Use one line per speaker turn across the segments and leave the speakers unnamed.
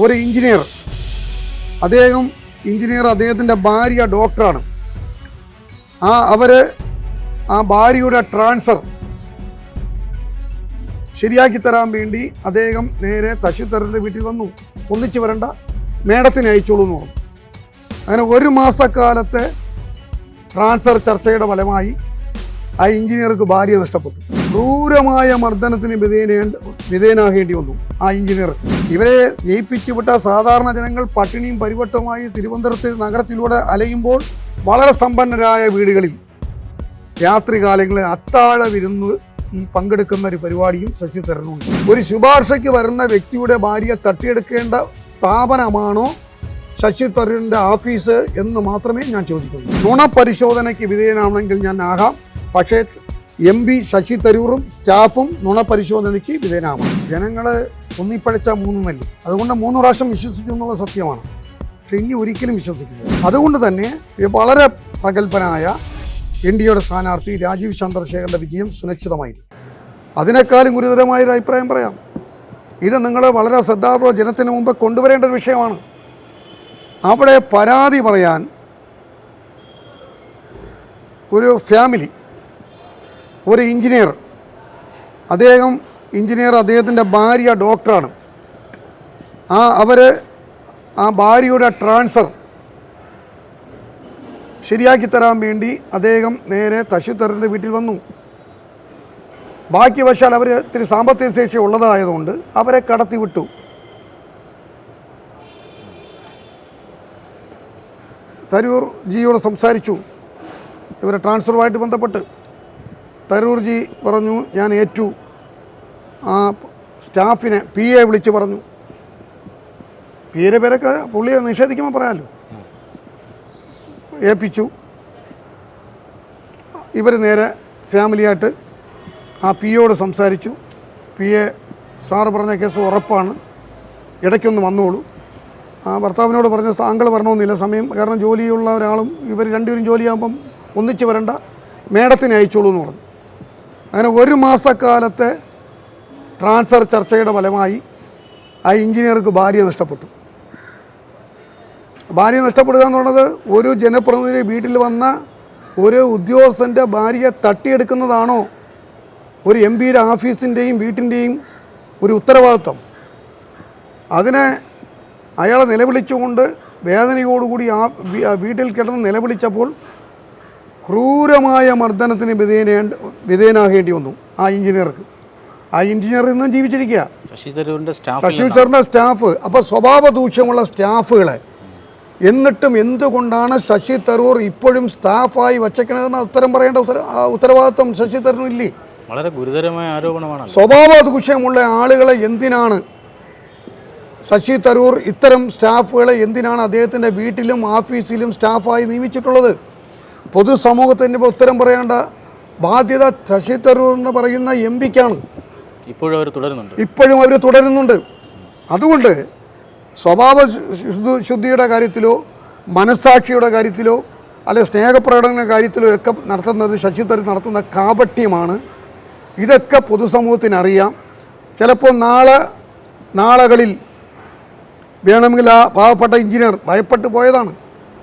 ഒരു എഞ്ചിനീയർ. അദ്ദേഹം എഞ്ചിനീയർ അദ്ദേഹത്തിന്റെ ഭാര്യ ഡോക്ടറാണ്. ആ അവർ ആ ഭാര്യയുടെ ട്രാൻസ്ഫർ ശരിയാക്കി തരാൻ വേണ്ടി അദ്ദേഹം നേരെ തശിത്തറിന്റെ വീട്ടിൽ വന്നു. ഒന്നിച്ചു വരണ്ട മേഡത്തിന് അയച്ചോളൂ എന്ന് പറഞ്ഞു. അങ്ങനെ ഒരു മാസക്കാലത്തെ ട്രാൻസ്ഫർ ചർച്ചയുടെ ഫലമായി ആ എഞ്ചിനീയർക്ക് ഭാര്യ നഷ്ടപ്പെട്ടു. ക്രൂരമായ മർദ്ദനത്തിന് വിധേയനേണ്ട വിധേയനാകേണ്ടി വന്നു. ആ എഞ്ചിനീയർ ഇവരെ ജയിപ്പിച്ചു വിട്ട സാധാരണ ജനങ്ങൾ പട്ടിണിയും പരിവട്ടവുമായി തിരുവനന്തപുരത്ത് നഗരത്തിലൂടെ അലയുമ്പോൾ വളരെ സമ്പന്നരായ വീടുകളിൽ രാത്രികാലങ്ങളിൽ അത്താഴ വിരുന്ന് പങ്കെടുക്കുന്ന ഒരു പരിപാടിയും ശശി തരനുണ്ട് ഒരു ശുപാർശയ്ക്ക് വരുന്ന വ്യക്തിയുടെ ഭാര്യയെ തട്ടിയെടുക്കേണ്ട സ്ഥാപനമാണോ ശശി തരൂരിന്റെ ഓഫീസ് എന്ന് മാത്രമേ ഞാൻ ചോദിക്കുന്നു നുണ പരിശോധനയ്ക്ക് വിധേയനാണെങ്കിൽ ഞാൻ ആകാം. പക്ഷേ എം പി ശശി തരൂറും സ്റ്റാഫും നുണ പരിശോധനയ്ക്ക് വിധേയനാവാം ജനങ്ങൾ ഒന്നിപ്പഴച്ച മൂന്ന് നെല്ല് അതുകൊണ്ട് മൂന്ന് പ്രാവശ്യം വിശ്വസിച്ചു എന്നുള്ള സത്യമാണ്. പക്ഷെ ഇനി ഒരിക്കലും വിശ്വസിക്കില്ല. അതുകൊണ്ട് തന്നെ വളരെ പ്രഗത്ഭനായ എൻ ഡി എയുടെ സ്ഥാനാർത്ഥി രാജീവ് ചന്ദ്രശേഖരന്റെ വിജയം സുനിശ്ചിതമായിരുന്നു അതിനേക്കാളും ഗുരുതരമായ ഒരു അഭിപ്രായം പറയാം. ഇത് നിങ്ങൾ വളരെ ശ്രദ്ധാപൂർവം ജനത്തിന് മുമ്പ് കൊണ്ടുവരേണ്ട ഒരു വിഷയമാണ്. അവിടെ പരാതി പറയാൻ ഒരു ഫാമിലി ഒരു എഞ്ചിനീയർ. അദ്ദേഹം എഞ്ചിനീയർ അദ്ദേഹത്തിന്റെ ഭാര്യ ഡോക്ടറാണ്. ആ അവർ ആ ഭാര്യയുടെ ട്രാൻസ്ഫർ ശരിയാക്കി തരാൻ വേണ്ടി അദ്ദേഹം നേരെ തശിത്തറിന്റെ വീട്ടിൽ വന്നു. ബാക്കി വശാൽ അവർ ഇത്തിരി സാമ്പത്തിക ശേഷി ഉള്ളതായതുകൊണ്ട് അവരെ കടത്തിവിട്ടു തരൂർ ജിയോട് സംസാരിച്ചു. ഇവരെ ട്രാൻസ്ഫറുമായിട്ട് ബന്ധപ്പെട്ട്. തരൂർ ജി പറഞ്ഞു ഞാൻ ഏറ്റു. ആ സ്റ്റാഫിനെ പി എ വിളിച്ച് പറഞ്ഞു. പി എയുടെ പേരൊക്കെ പുള്ളിയെ നിഷേധിക്കുമ്പോൾ പറയാമല്ലോ ഏൽപ്പിച്ചു. ഇവർ നേരെ ഫാമിലിയായിട്ട് ആ പി എയോട് സംസാരിച്ചു. പി എ സാറ് പറഞ്ഞ കേസ് ഉറപ്പാണ്. ഇടയ്ക്കൊന്ന് വന്നോളൂ. ആ ഭർത്താവിനോട് പറഞ്ഞു താങ്കൾ വരണമെന്നില്ല സമയം. കാരണം ജോലിയുള്ള ഒരാളും ഇവർ രണ്ടുപേരും ജോലിയാകുമ്പം ഒന്നിച്ച് വരണ്ട. മേഡത്തിന് അയച്ചോളൂ എന്ന് പറഞ്ഞു. അങ്ങനെ ഒരു മാസക്കാലത്തെ ട്രാൻസ്ഫർ ചർച്ചയുടെ ഫലമായി ആ എഞ്ചിനീയർക്ക് ഭാര്യ നഷ്ടപ്പെട്ടു. ഭാര്യ നഷ്ടപ്പെടുക എന്ന് പറയുന്നത് ഒരു ജനപ്രതിനിധി വീട്ടിൽ വന്ന ഒരു ഉദ്യോഗസ്ഥന്റെ ഭാര്യയെ തട്ടിയെടുക്കുന്നതാണോ ഒരു എം പിയുടെ ഓഫീസിന്റെയും വീട്ടിന്റെയും ഒരു ഉത്തരവാദിത്വം? അതിനെ അയാളെ നിലവിളിച്ചുകൊണ്ട് വേദനയോടുകൂടി ആ വീട്ടിൽ കിടന്ന് നിലവിളിച്ചപ്പോൾ ക്രൂരമായ മർദ്ദനത്തിന് വിധേയനേണ്ട വിധേയനാകേണ്ടി വന്നു ആ എഞ്ചിനീയർക്ക്. ആ എഞ്ചിനീയർ ഇന്നും ജീവിച്ചിരിക്കുക.
ശശി തരൂരിന്റെ സ്റ്റാഫ്
ശശി സ്റ്റാഫ്. അപ്പോൾ സ്വഭാവ ദൂഷ്യമുള്ള സ്റ്റാഫുകളെ. എന്നിട്ടും എന്തുകൊണ്ടാണ് ശശി തരൂർ ഇപ്പോഴും സ്റ്റാഫായി വച്ചേക്കണതെന്ന് ഉത്തരം പറയേണ്ട ഉത്തര ഉത്തരവാദിത്വം ശശി തരൂരില്ലേ
വളരെ ഗുരുതരമായ ആരോപണമാണ്
സ്വഭാവ ദൂഷ്യമുള്ള ആളുകളെ എന്തിനാണ് ശശി തരൂർ ഇത്തരം സ്റ്റാഫുകളെ എന്തിനാണ് അദ്ദേഹത്തിന്റെ വീട്ടിലും ഓഫീസിലും സ്റ്റാഫായി നിയമിച്ചിട്ടുള്ളത്? പൊതുസമൂഹത്തിന്റെ ഉത്തരം പറയേണ്ട ബാധ്യത ശശി തരൂർ എന്ന് പറയുന്ന എം പിക്കാണ്.
ഇപ്പോഴും അവർ തുടരുന്നുണ്ട്.
ഇപ്പോഴും അവർ തുടരുന്നുണ്ട്. അതുകൊണ്ട് സ്വഭാവ ശുദ്ധി ശുദ്ധിയുടെ കാര്യത്തിലോ മനസ്സാക്ഷിയുടെ കാര്യത്തിലോ അല്ലെ സ്നേഹപ്രകടന കാര്യത്തിലോ ഒക്കെ നടത്തുന്നത് ശശി തരൂർ നടത്തുന്ന കാപട്യമാണ്. ഇതൊക്കെ പൊതുസമൂഹത്തിന് അറിയാം ചിലപ്പോൾ നാളെ നാളകളിൽ വേണമെങ്കിൽ ആ പാവപ്പെട്ട എഞ്ചിനീയർ ഭയപ്പെട്ടു പോയതാണ്.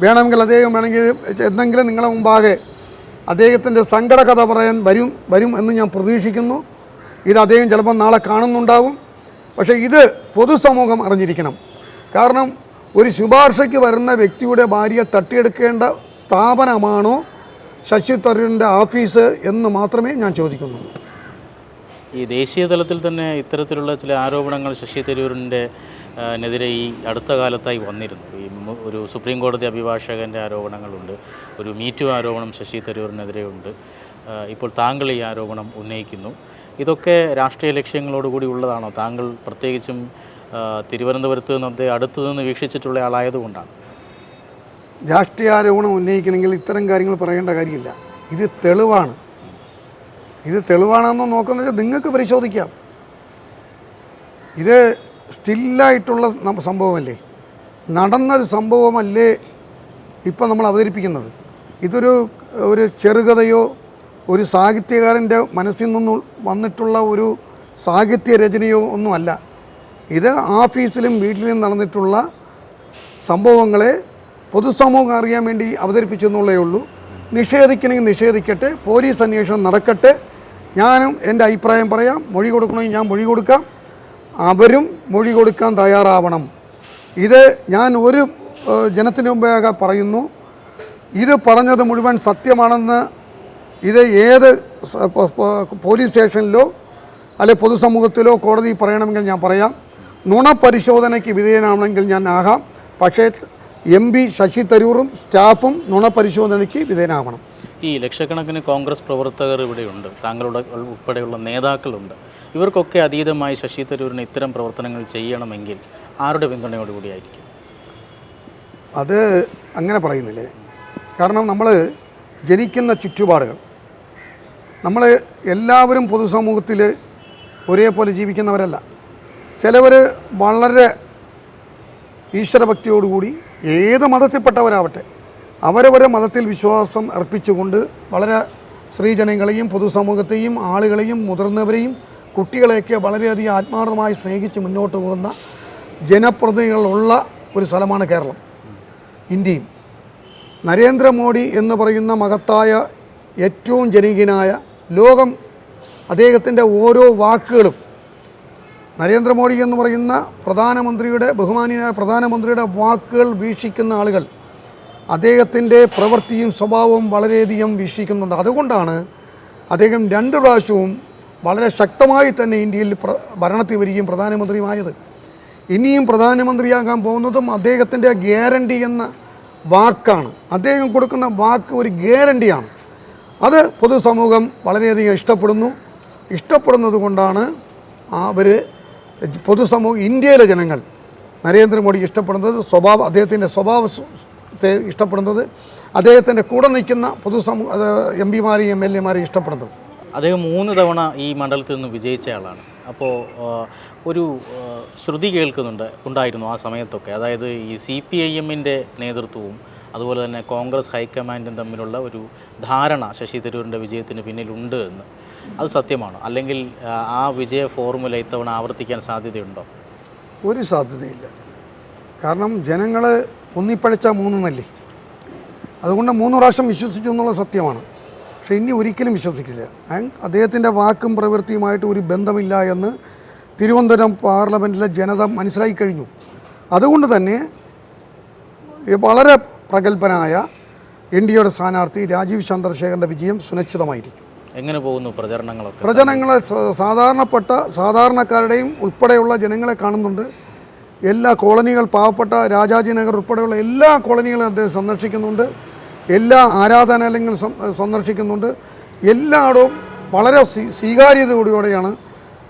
വേണമെങ്കിൽ അദ്ദേഹം വേണമെങ്കിൽ എന്തെങ്കിലും നിങ്ങളെ മുമ്പാകെ അദ്ദേഹത്തിന്റെ സങ്കട കഥ പറയാൻ വരും വരും എന്ന് ഞാൻ പ്രതീക്ഷിക്കുന്നു. ഇത് അദ്ദേഹം ചിലപ്പോൾ നാളെ കാണുന്നുണ്ടാവും. പക്ഷേ ഇത് പൊതുസമൂഹം അറിഞ്ഞിരിക്കണം. കാരണം ഒരു ശുപാർശയ്ക്ക് വരുന്ന വ്യക്തിയുടെ ഭാര്യയെ തട്ടിയെടുക്കേണ്ട സ്ഥാപനമാണോ ശശി തരൂരിന്റെ ഓഫീസ് എന്ന് മാത്രമേ ഞാൻ ചോദിക്കുന്നുള്ളൂ.
ഈ ദേശീയ തലത്തിൽ തന്നെ ഇത്തരത്തിലുള്ള ചില ആരോപണങ്ങൾ ശശി തരൂരിന്റെ നെതിരെ ഈ അടുത്ത കാലത്തായി വന്നിരുന്നു. ഈ ഒരു സുപ്രീം കോടതി അഭിഭാഷകന്റെ ആരോപണങ്ങളുണ്ട് ഒരു മീറ്റു ആരോപണം ശശി തരൂരിനെതിരെയുണ്ട് ഇപ്പോൾ താങ്കൾ ഈ ആരോപണം ഉന്നയിക്കുന്നു. ഇതൊക്കെ രാഷ്ട്രീയ ലക്ഷ്യങ്ങളോടുകൂടി ഉള്ളതാണോ? താങ്കൾ പ്രത്യേകിച്ചും തിരുവനന്തപുരത്ത് നിന്ന് അടുത്തു നിന്ന് വീക്ഷിച്ചിട്ടുള്ള ആളായതുകൊണ്ടാണ്
രാഷ്ട്രീയ ആരോപണം ഉന്നയിക്കണമെങ്കിൽ ഇത്തരം കാര്യങ്ങൾ പറയേണ്ട കാര്യമില്ല. ഇത് തെളിവാണ്. ഇത് തെളിവാണെന്ന് നോക്കുന്ന വെച്ചാൽ നിങ്ങൾക്ക് പരിശോധിക്കാം. ഇത് സ്റ്റില്ലായിട്ടുള്ള സംഭവമല്ലേ? നടന്നൊരു സംഭവമല്ലേ ഇപ്പം നമ്മൾ അവതരിപ്പിക്കുന്നത്? ഇതൊരു ഒരു ചെറുകഥയോ ഒരു സാഹിത്യകാരന്റെ മനസ്സിൽ നിന്നും വന്നിട്ടുള്ള ഒരു സാഹിത്യ രചനയോ ഒന്നുമല്ല ഇത് ആഫീസിലും വീട്ടിലും നടന്നിട്ടുള്ള സംഭവങ്ങളെ പൊതുസമൂഹം അറിയാൻ വേണ്ടി അവതരിപ്പിച്ചു എന്നുള്ളേ ഉള്ളൂ. നിഷേധിക്കണമെങ്കിൽ നിഷേധിക്കട്ടെ പോലീസ് അന്വേഷണം നടക്കട്ടെ ഞാനും എന്റെ അഭിപ്രായം പറയാം. മൊഴി കൊടുക്കണമെങ്കിൽ ഞാൻ മൊഴി കൊടുക്കാം. അവരും മൊഴി കൊടുക്കാൻ തയ്യാറാവണം. ഇത് ഞാൻ ഒരു ജനത്തിന് മുമ്പേ പറയുന്നു. ഇത് പറഞ്ഞത് മുഴുവൻ സത്യമാണെന്ന് ഇത് ഏത് പോലീസ് സ്റ്റേഷനിലോ അല്ലെ പൊതുസമൂഹത്തിലോ കോടതി പറയണമെങ്കിൽ ഞാൻ പറയാം. നുണ പരിശോധനയ്ക്ക് വിധേയനാണെങ്കിൽ ഞാൻ ആകാം. പക്ഷേ എം പി ശശി തരൂറും സ്റ്റാഫും നുണ പരിശോധനയ്ക്ക് വിധേയനാവണം.
ഈ ലക്ഷക്കണക്കിന് കോൺഗ്രസ് പ്രവർത്തകർ ഇവിടെയുണ്ട്. താങ്കളുടെ ഉൾപ്പെടെയുള്ള നേതാക്കളുണ്ട്. ഇവർക്കൊക്കെ അതീതമായി ശശി തരൂരിന് ഇത്തരം പ്രവർത്തനങ്ങൾ ചെയ്യണമെങ്കിൽ ആരുടെ പിന്തുണയോടുകൂടിയായിരിക്കും
അത് അങ്ങനെ പറയുന്നില്ലേ? കാരണം നമ്മൾ ജനിക്കുന്ന ചുറ്റുപാടുകൾ. നമ്മൾ എല്ലാവരും പൊതുസമൂഹത്തിൽ ഒരേപോലെ ജീവിക്കുന്നവരല്ല. ചിലവർ വളരെ ഈശ്വരഭക്തിയോടുകൂടി ഏത് മതത്തിൽപ്പെട്ടവരാവട്ടെ അവരവരെ മതത്തിൽ വിശ്വാസം അർപ്പിച്ചുകൊണ്ട് വളരെ സ്ത്രീജനങ്ങളെയും പൊതുസമൂഹത്തെയും ആളുകളെയും മുതിർന്നവരെയും കുട്ടികളെയൊക്കെ വളരെയധികം ആത്മാർത്ഥമായി സ്നേഹിച്ച് മുന്നോട്ട് പോകുന്ന ജനപ്രതിനിധികളുള്ള ഒരു സ്ഥലമാണ് കേരളം. ഇന്ത്യയും. നരേന്ദ്രമോദി എന്ന് പറയുന്ന മഹത്തായ ഏറ്റവും ജനകീയനായ ലോകം അദ്ദേഹത്തിന്റെ ഓരോ വാക്കുകളും നരേന്ദ്രമോദി എന്ന് പറയുന്ന പ്രധാനമന്ത്രിയുടെ ബഹുമാനിയായ പ്രധാനമന്ത്രിയുടെ വാക്കുകൾ വീക്ഷിക്കുന്ന ആളുകൾ അദ്ദേഹത്തിന്റെ പ്രവൃത്തിയും സ്വഭാവവും വളരെയധികം വീക്ഷിക്കുന്നുണ്ട്. അതുകൊണ്ടാണ് അദ്ദേഹം രണ്ട് പ്രാവശ്യവും വളരെ ശക്തമായി തന്നെ ഇന്ത്യയിൽ ഭരണത്തിൽ വരികയും പ്രധാനമന്ത്രിയുമായത്. ഇനിയും പ്രധാനമന്ത്രിയാകാൻ പോകുന്നതും അദ്ദേഹത്തിന്റെ ഗ്യാരണ്ടി എന്ന വാക്കാണ്. അദ്ദേഹം കൊടുക്കുന്ന വാക്ക് ഒരു ഗ്യാരണ്ടിയാണ്. അത് പൊതുസമൂഹം വളരെയധികം ഇഷ്ടപ്പെടുന്നു. ഇഷ്ടപ്പെടുന്നത് കൊണ്ടാണ് അവർ പൊതുസമൂഹം ഇന്ത്യയിലെ ജനങ്ങൾ നരേന്ദ്രമോദി ഇഷ്ടപ്പെടുന്നത് സ്വഭാവ അദ്ദേഹത്തിന്റെ സ്വഭാവത്തെ ഇഷ്ടപ്പെടുന്നത്. അദ്ദേഹത്തിന്റെ കൂടെ നിൽക്കുന്ന പൊതുസമൂഹ എം പിമാരെയും എം എൽ എമാരെയും ഇഷ്ടപ്പെടുന്നത്.
അദ്ദേഹം മൂന്ന് തവണ ഈ മണ്ഡലത്തിൽ നിന്ന് വിജയിച്ച ആളാണ്. അപ്പോൾ ഒരു ശ്രുതി കേൾക്കുന്നുണ്ട് ഉണ്ടായിരുന്നു ആ സമയത്തൊക്കെ. അതായത് ഈ സി പി ഐ എമ്മിന്റെ നേതൃത്വവും അതുപോലെ തന്നെ കോൺഗ്രസ് ഹൈക്കമാൻഡും തമ്മിലുള്ള ഒരു ധാരണ ശശി തരൂരിന്റെ വിജയത്തിന് പിന്നിലുണ്ട് എന്ന്. അത് സത്യമാണ്. അല്ലെങ്കിൽ ആ വിജയ ഫോർമുല ഇത്തവണ ആവർത്തിക്കാൻ സാധ്യതയുണ്ടോ?
ഒരു സാധ്യതയില്ല. കാരണം ജനങ്ങൾ ഒന്നിപ്പഴിച്ച മൂന്നെന്നല്ലേ? അതുകൊണ്ട് മൂന്ന് പ്രാവശ്യം വിശ്വസിച്ചു എന്നുള്ള സത്യമാണ്. പക്ഷേ ഇനി ഒരിക്കലും വിശ്വസിക്കില്ല. അദ്ദേഹത്തിന്റെ വാക്കും പ്രവൃത്തിയുമായിട്ട് ഒരു ബന്ധമില്ല എന്ന് തിരുവനന്തപുരം പാർലമെന്റിലെ ജനത മനസ്സിലാക്കി കഴിഞ്ഞു. അതുകൊണ്ട് തന്നെ വളരെ പ്രഗത്ഭനായ എൻ ഡി എയുടെ സ്ഥാനാർത്ഥി രാജീവ് ചന്ദ്രശേഖരന്റെ വിജയം സുനിശ്ചിതമായിരിക്കും.
എങ്ങനെ പോകുന്നു പ്രചരണങ്ങളൊക്കെ?
പ്രചരണങ്ങളെ സാധാരണപ്പെട്ട സാധാരണക്കാരുടെയും ഉൾപ്പെടെയുള്ള ജനങ്ങളെ കാണുന്നുണ്ട്. എല്ലാ കോളനികൾ പാവപ്പെട്ട രാജാജി നഗർ ഉൾപ്പെടെയുള്ള എല്ലാ കോളനികളും അദ്ദേഹം സന്ദർശിക്കുന്നുണ്ട്. എല്ലാ ആരാധനാലയങ്ങളും സന്ദർശിക്കുന്നുണ്ട്. എല്ലായിടവും വളരെ സ്വീ- സ്വീകാര്യതയോടെയാണ്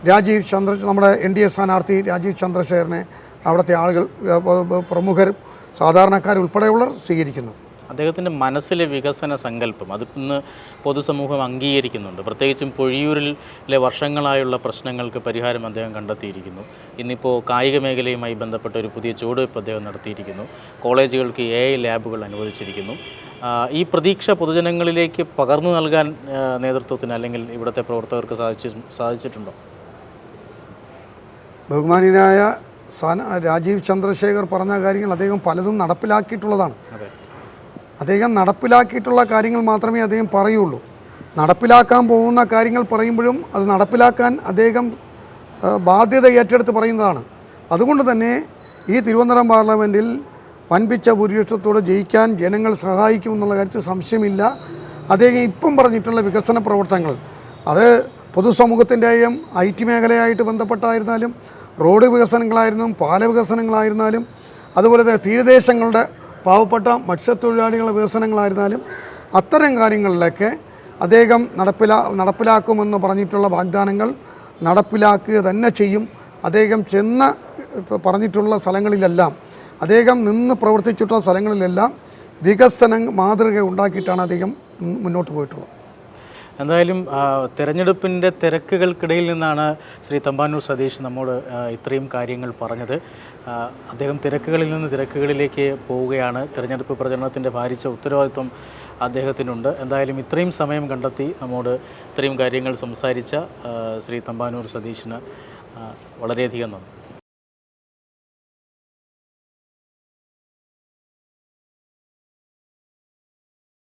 രാജീവ് ചന്ദ്ര നമ്മുടെ എൻ ഡി എ സ്ഥാനാർത്ഥി രാജീവ് ചന്ദ്രശേഖരനെ അവിടുത്തെ ആളുകൾ പ്രമുഖരും സാധാരണക്കാർ ഉൾപ്പെടെയുള്ളവർ സ്വീകരിക്കുന്നത്.
അദ്ദേഹത്തിന്റെ മനസ്സിലെ വികസന സങ്കല്പം അത് ഇന്ന് പൊതുസമൂഹം അംഗീകരിക്കുന്നുണ്ട്. പ്രത്യേകിച്ചും പൊഴിയൂരിലെ വർഷങ്ങളായുള്ള പ്രശ്നങ്ങൾക്ക് പരിഹാരം അദ്ദേഹം കണ്ടെത്തിയിരിക്കുന്നു. ഇന്നിപ്പോൾ കായിക മേഖലയുമായി ബന്ധപ്പെട്ട ഒരു പുതിയ ചുവടുവയ്പ് അദ്ദേഹം നടത്തിയിരിക്കുന്നു. കോളേജുകൾക്ക് എ ലാബുകൾ അനുവദിച്ചിരിക്കുന്നു. ഈ പ്രതീക്ഷ പൊതുജനങ്ങളിലേക്ക് പകർന്നു നൽകാൻ നേതൃത്വത്തിന് അല്ലെങ്കിൽ ഇവിടുത്തെ പ്രവർത്തകർക്ക് സാധിച്ചു സാധിച്ചിട്ടുണ്ടോ?
ബഹുമാനായ സാന രാജീവ് ചന്ദ്രശേഖർ പറഞ്ഞ കാര്യങ്ങൾ അദ്ദേഹം പലതും നടപ്പിലാക്കിയിട്ടുള്ളതാണ്.
അതെ.
അദ്ദേഹം നടപ്പിലാക്കിയിട്ടുള്ള കാര്യങ്ങൾ മാത്രമേ അദ്ദേഹം പറയുള്ളൂ. നടപ്പിലാക്കാൻ പോകുന്ന കാര്യങ്ങൾ പറയുമ്പോഴും അത് നടപ്പിലാക്കാൻ അദ്ദേഹം ബാധ്യത ഏറ്റെടുത്ത് പറയുന്നതാണ്. അതുകൊണ്ട് തന്നെ ഈ തിരുവനന്തപുരം പാർലമെന്റിൽ വൻപിച്ച ഭൂരിപക്ഷത്തോടെ ജയിക്കാൻ ജനങ്ങൾ സഹായിക്കുമെന്നുള്ള കാര്യത്തിൽ സംശയമില്ല. അദ്ദേഹം ഇപ്പം പറഞ്ഞിട്ടുള്ള വികസന പ്രവർത്തനങ്ങൾ അത് പൊതുസമൂഹത്തിന്റെയും ഐ ടി മേഖലയായിട്ട് ബന്ധപ്പെട്ടായിരുന്നാലും റോഡ് വികസനങ്ങളായിരുന്നാലും പാല വികസനങ്ങളായിരുന്നാലും അതുപോലെ തന്നെ തീരദേശങ്ങളുടെ പാവപ്പെട്ട മത്സ്യത്തൊഴിലാളികളുടെ വികസനങ്ങളായിരുന്നാലും അത്തരം കാര്യങ്ങളിലൊക്കെ അദ്ദേഹം നടപ്പിലാ നടപ്പിലാക്കുമെന്ന് പറഞ്ഞിട്ടുള്ള വാഗ്ദാനങ്ങൾ നടപ്പിലാക്കുക തന്നെ ചെയ്യും. അദ്ദേഹം ചെന്ന് പറഞ്ഞിട്ടുള്ള സ്ഥലങ്ങളിലെല്ലാം അദ്ദേഹം നിന്ന് പ്രവർത്തിച്ചിട്ടുള്ള സ്ഥലങ്ങളിലെല്ലാം വികസന മാതൃക ഉണ്ടാക്കിയിട്ടാണ് അദ്ദേഹം മുന്നോട്ട് പോയിട്ടുള്ളത്.
എന്തായാലും തിരഞ്ഞെടുപ്പിന്റെ തിരക്കുകൾക്കിടയിൽ നിന്നാണ് ശ്രീ തമ്പാനൂർ സതീഷ് നമ്മോട് ഇത്രയും കാര്യങ്ങൾ പറഞ്ഞത്. അദ്ദേഹം തിരക്കുകളിൽ നിന്ന് തിരക്കുകളിലേക്ക് പോവുകയാണ്. തിരഞ്ഞെടുപ്പ് പ്രചരണത്തിന്റെ ഭാരിച്ച ഉത്തരവാദിത്വം അദ്ദേഹത്തിനുണ്ട്. എന്തായാലും ഇത്രയും സമയം കണ്ടെത്തി നമ്മോട് ഇത്രയും കാര്യങ്ങൾ സംസാരിച്ച ശ്രീ തമ്പാനൂർ സതീഷിന് വളരെയധികം നന്ദി.